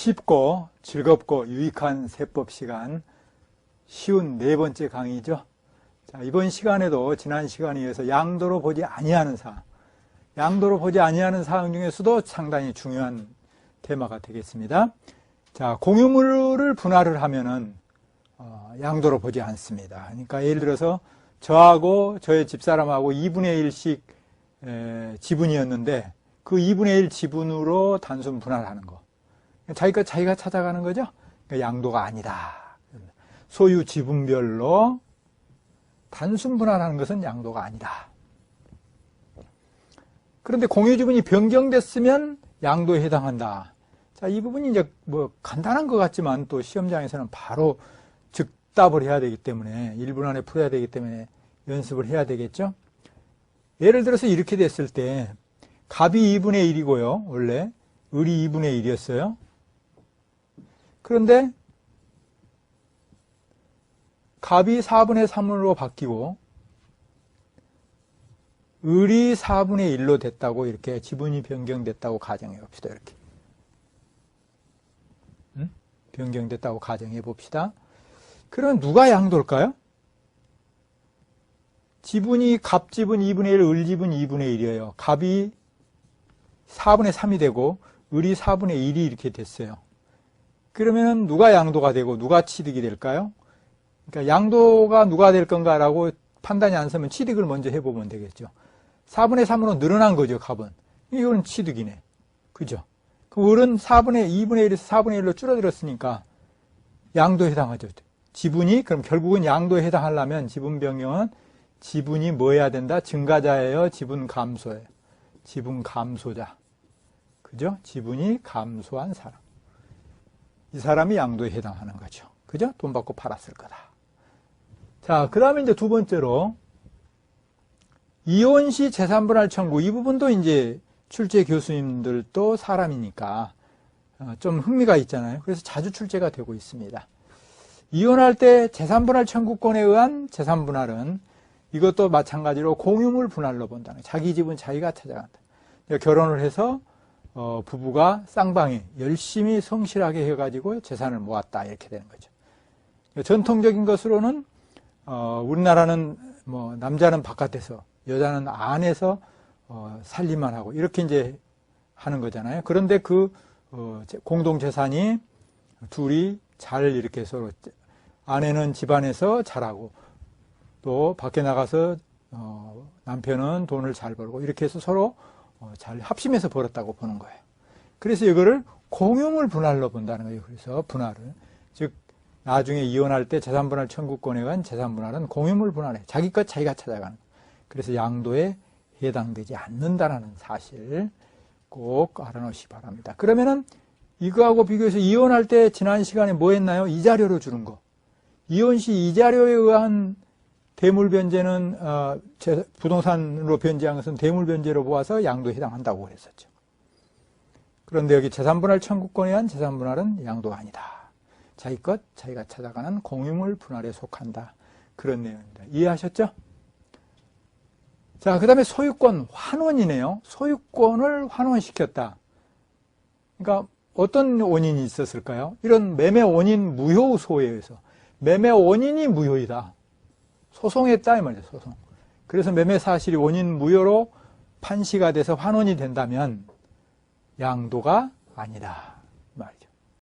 쉽고 즐겁고 유익한 세법 시간 쉬운 네 번째 강의죠. 자, 이번 시간에도 지난 시간에 이어서 양도로 보지 아니하는 사항, 양도로 보지 아니하는 사항 중에서도 상당히 중요한 테마가 되겠습니다. 자, 공유물을 분할을 하면은 어, 양도로 보지 않습니다. 그러니까 예를 들어서 저하고 저의 집사람하고 2분의 1씩 에, 지분이었는데 그 2분의 1 지분으로 단순 분할하는 거. 자기 가 자기가 찾아가는 거죠. 그러니까 양도가 아니다. 소유 지분별로 단순 분할하는 것은 양도가 아니다. 그런데 공유 지분이 변경됐으면 양도에 해당한다. 자, 이 부분이 이제 뭐 간단한 것 같지만 또 시험장에서는 바로 즉답을 해야 되기 때문에 1분 안에 풀어야 되기 때문에 연습을 해야 되겠죠. 예를 들어서 이렇게 됐을 때 갑이 2분의 1이고요. 원래 을이 2분의 1이었어요. 그런데 갑이 4분의 3으로 바뀌고 을이 4분의 1로 됐다고 이렇게 지분이 변경됐다고 가정해 봅시다. 이렇게. 응? 변경됐다고 가정해 봅시다. 그럼 누가 양도일까요? 지분이 갑 지분 2분의 1, 을 지분 2분의 1이에요. 갑이 4분의 3이 되고 을이 4분의 1이 이렇게 됐어요. 그러면 누가 양도가 되고 누가 취득이 될까요? 그러니까 양도가 누가 될 건가라고 판단이 안 서면 취득을 먼저 해보면 되겠죠. 4분의 3으로 늘어난 거죠, 갑은. 이거는 취득이네. 그죠? 그 을은 4분의 2분의 1에서 4분의 1로 줄어들었으니까 양도에 해당하죠. 지분이 그럼 결국은 양도에 해당하려면 지분 변경은 지분이 뭐 해야 된다? 증가자예요, 지분 감소예요. 지분 감소자. 그죠? 지분이 감소한 사람. 이 사람이 양도에 해당하는 거죠. 그죠? 돈 받고 팔았을 거다. 자, 그 다음에 이제 두 번째로, 이혼 시 재산 분할 청구. 이 부분도 이제 출제 교수님들도 사람이니까 어, 좀 흥미가 있잖아요. 그래서 자주 출제가 되고 있습니다. 이혼할 때 재산 분할 청구권에 의한 재산 분할은 이것도 마찬가지로 공유물 분할로 본다는 거예요. 자기 집은 자기가 찾아간다. 결혼을 해서 어, 부부가 쌍방에 열심히 성실하게 해가지고 재산을 모았다 이렇게 되는 거죠. 전통적인 것으로는 어, 우리나라는 뭐 남자는 바깥에서 여자는 안에서 어, 살림만 하고 이렇게 이제 하는 거잖아요. 그런데 그 어, 공동 재산이 둘이 잘 이렇게 서로 아내는 집안에서 잘하고 또 밖에 나가서 어, 남편은 돈을 잘 벌고 이렇게 해서 서로 어, 잘 합심해서 벌었다고 보는 거예요. 그래서 이거를 공용을 분할로 본다는 거예요. 그래서 분할을 즉 나중에 이혼할 때 재산분할 청구권에 관한 재산분할은 공유물 분할에 자기 것 자기가 찾아가는 그래서 양도에 해당되지 않는다라는 사실 꼭 알아놓으시 기 바랍니다. 그러면은 이거하고 비교해서 이혼할 때 지난 시간에 뭐 했나요? 이 자료로 주는 거. 이혼 시 이 자료에 의한 대물 변제는 어, 부동산으로 변제한 것은 대물 변제로 보아서 양도에 해당한다고 그랬었죠. 그런데 여기 재산분할 청구권에 의한 재산분할은 양도가 아니다. 자기 것 자기가 찾아가는 공유물 분할에 속한다. 그런 내용입니다. 이해하셨죠? 자, 그 다음에 소유권 환원이네요. 소유권을 환원시켰다. 그러니까 어떤 원인이 있었을까요? 이런 매매 원인 무효 소에 의해서 매매 원인이 무효이다. 소송했다 이 말이죠. 소송. 그래서 매매 사실이 원인 무효로 판시가 돼서 환원이 된다면 양도가 아니다.